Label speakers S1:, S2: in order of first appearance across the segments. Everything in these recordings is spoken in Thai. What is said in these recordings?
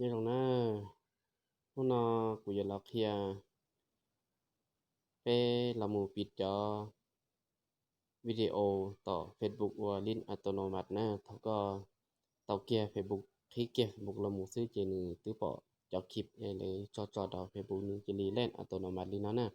S1: như lòng na hôm nọ của giờ lọc kia pe là mù bịt cho video ต่อ Facebook ว่าลิ้นอัตโนมัติหนะเขาก็เตาเกีย Facebook คลิกเกีย Facebook ละมูซื้อเจนึตื้อปอจอคลิปเลยจอจอดอ Facebook นึงจะรีเล่นอัตโนมัติลิ้นนะ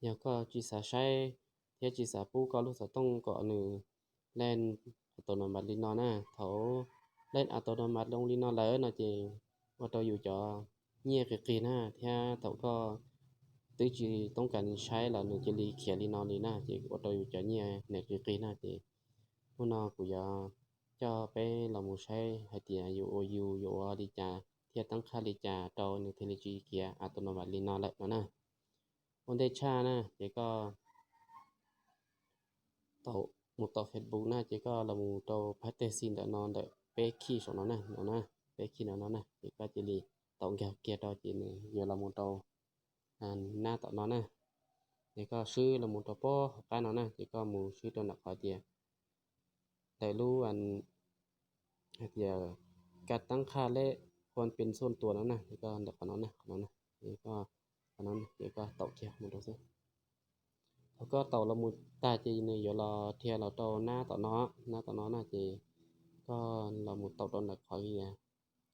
S1: แล้วก็จีสาใช้เทียจีสาปูก็รู้สึกต้องเก็นึงเล่นอัตโนมัติลิ้นนะเขาเล่นอัตโนมัติลงลิ้นเลยนะ ว่าตัวอยู่ nhiều cái kia na thì tàu có tự chỉ ต้องการใช้หล้วหนึ่งจะรีเขียนรีนอนนี่นะจีว่าตัวอยู่จะเนี่ยในคือกีน่าจีผู้นอกูจะจะไปเราหมูใช้ให้เตียอยู่โอยูอยู่อดีจาเทียตั้งค่าดีจาตัวหนึ่งเทเลจีเขียอัตโนมัติรีนอนแล้วนะวันเดชานะจีก็ตัวหมูตัวเฟซบุ๊กนะจีก็เราหมูตัวพัตเตสินเดนอนเดเป๊กขี้สองนอนนะนะ bé khi nó nè chỉ có chỉ li tàu kia kia cho chỉ này giờ là một tàu à na tạo nó nè thì có sư là một topo cái nó nè thì có một sư tôi nạp khỏi tiền แต่รู้อันเดียการตั้งค่าเลขควรเป็นส่วนตัวแล้วนะนี่ก็เด็กคนนั้นนะคนนั้นนะนี่ก็คนนั้นนี่ก็เต่าเทียมันดูสิแล้วก็เต่าละมุดตาจีนี่ยอยู่รอเทียเราโตหน้าต่อน้อหน้าต่อน้อหน้าจีก็เราหมุดเต่าโดนเด็กขอเฮีย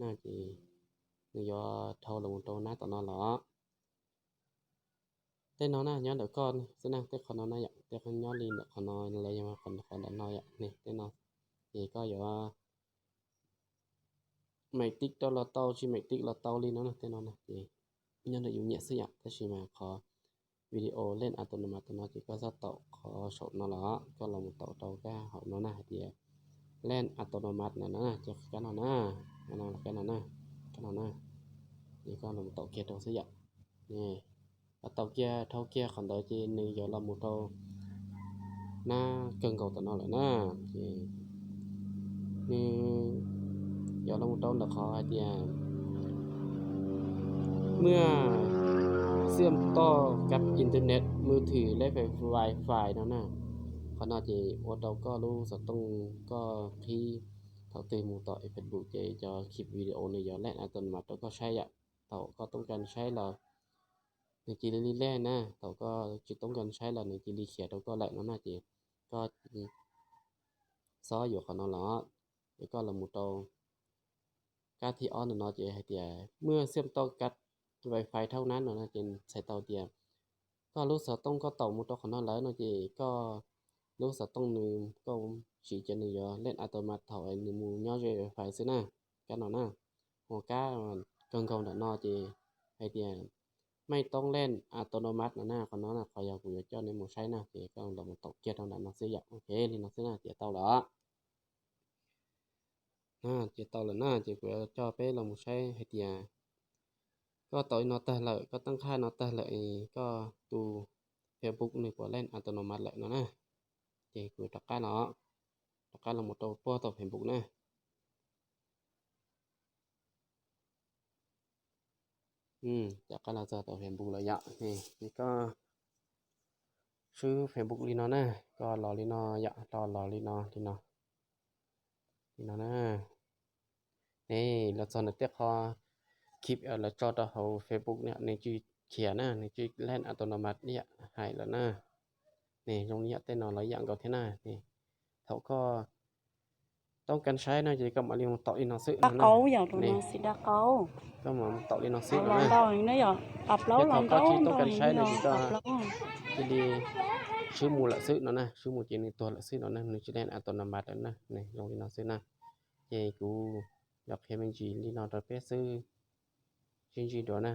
S1: น่าจีนยอทอลงโตน่าต่อนอนหรอแต่น้องน่ะย้อนเด็กก่อนสนะแต่คนนองน่ะอยากแต่คนย้อนลีนเดี๋ยวคนนอนอะไรยังมาคนคนดันน้อยากะนี่แต่น้อนนี่ก็อย่าว่าไม่ติ๊กตัวเราเต้าชีไม่ติ๊กเราเต้าลีนน้องนะแต่น้องนะนี่ย้อนเด็กอยู่เนี่ยสิอยากแต่ชิมาขอวิดีโอเล่นอัตโนมัตินอนที่ก็จะเต่อขอชดนอนละก็ลงเต่อเตาแก้หอบนอนน้าเดี๋ยวเล่นอัตโนมัตินะนะจะกันนอนน้า nè cái nó nè thì có là một tạo kia tạo sử dụng nè tàu kia thâu kia còn đợi chi nữ giờ là một tàu na cần cầu tao nó lại na thì ni giờ là một tàu là khó thì à เมื่อเชื่อมต่อกับอินเทอร์เน็ตมือถือและไฟ Wi-Fi นั่นน่ะขณะที่ว่าเราก็รู้สึกต้องก็ที่ เขาตีมูต่อ Facebook จะจะคลิปวิดีโอในยอนแลอัตโนมัติแล้วก็ใช้อะเราก็ต้องการใช้เราในจีรีแร่นะเราก็จะต้องการใช้เราในจีรีเขียเราก็แหละนั่นน่ะจีก็ซออยู่ของเราละแล้วก็เรามุดเราการที่ออนเนาะจีให้เดียเมื่อเชื่อมต่อกับ Wi-Fi เท่านั้นเนาะจีใช้เตาเดียก็รู้สึกต้องก็เต่ามุดเราของเราแล้วเนาจีก็รู้สึกต้องนึงก็ chỉ cho người lên automat thổi người mù nhau rồi phải xí nè cái nó nè hồ cá cần cầu đã no chỉ hay thì ไม่ต้องเล่นอัตโนมัตินะหน้าของน้องนะขอยอยากคุยเจ้าในหมู่ใช้นะเดี๋ยวก็ลงมาตกเกียร์ทางด้านนักซื้ออยากโอเคนี่นักซื้อนะเดี๋ยวเต่าละน่าเดี๋ยวเต่าละน่าเดี๋ยวคุยเจ้าไปลงหมู่ใช้ให้เดียก็ต่อยนอตเลยก็ตั้งค่านอตเลยก็ดูเฟซบุ๊กนี่กว่าเล่นอัตโนมัติเลยนะนะเดี๋ยวคุยตะก้าเนาะ ก้าลงหมดตัวป้อต่อเฟซบุ๊กนะอืมจากก็เราจะต่อเฟซบุ๊กระยะนี่นี่ก็ชื่อเฟซบุ๊กลีนอนะก็รอลีนอยะรอรอลีนอลีนอลีนอนะนี่เราจะนึกเตียคอคลิปเราจอดเอาเฟซบุ๊กเนี่ยในจีเขียนนะในจีเล่นอัตโนมัติเนี่ยหายแล้วนะนี่ตรงนี้เต้นนอนระยะก็เท่านั้นนี่เขาก็ ต้องการใช้นะจะก็มาเรียนต่ออีนอซื้อ
S2: đá
S1: นะ
S2: câu giờ tụi nó xịt đá câu
S1: ก็มาต่ออีนอซื้อ
S2: Ờ,
S1: นะ
S2: lần đầu nó giờ tập lâu
S1: Cái
S2: lần
S1: thằng có
S2: đầu
S1: chỉ tôi
S2: rồi
S1: cần sai
S2: nó
S1: này chỉ cho-
S2: tập lâu
S1: ทีดีชื่อมูละซื้อเนาะนะชื่อมูจีนตัวละซื้อเนาะนะนึกจะเล่นอัตโนมัติแล้วนะนี่ลงที่เราซื้อนะเจกูอยากให้มันจีนี่เราจะไปซื้อจริงๆเดี๋ยวนะ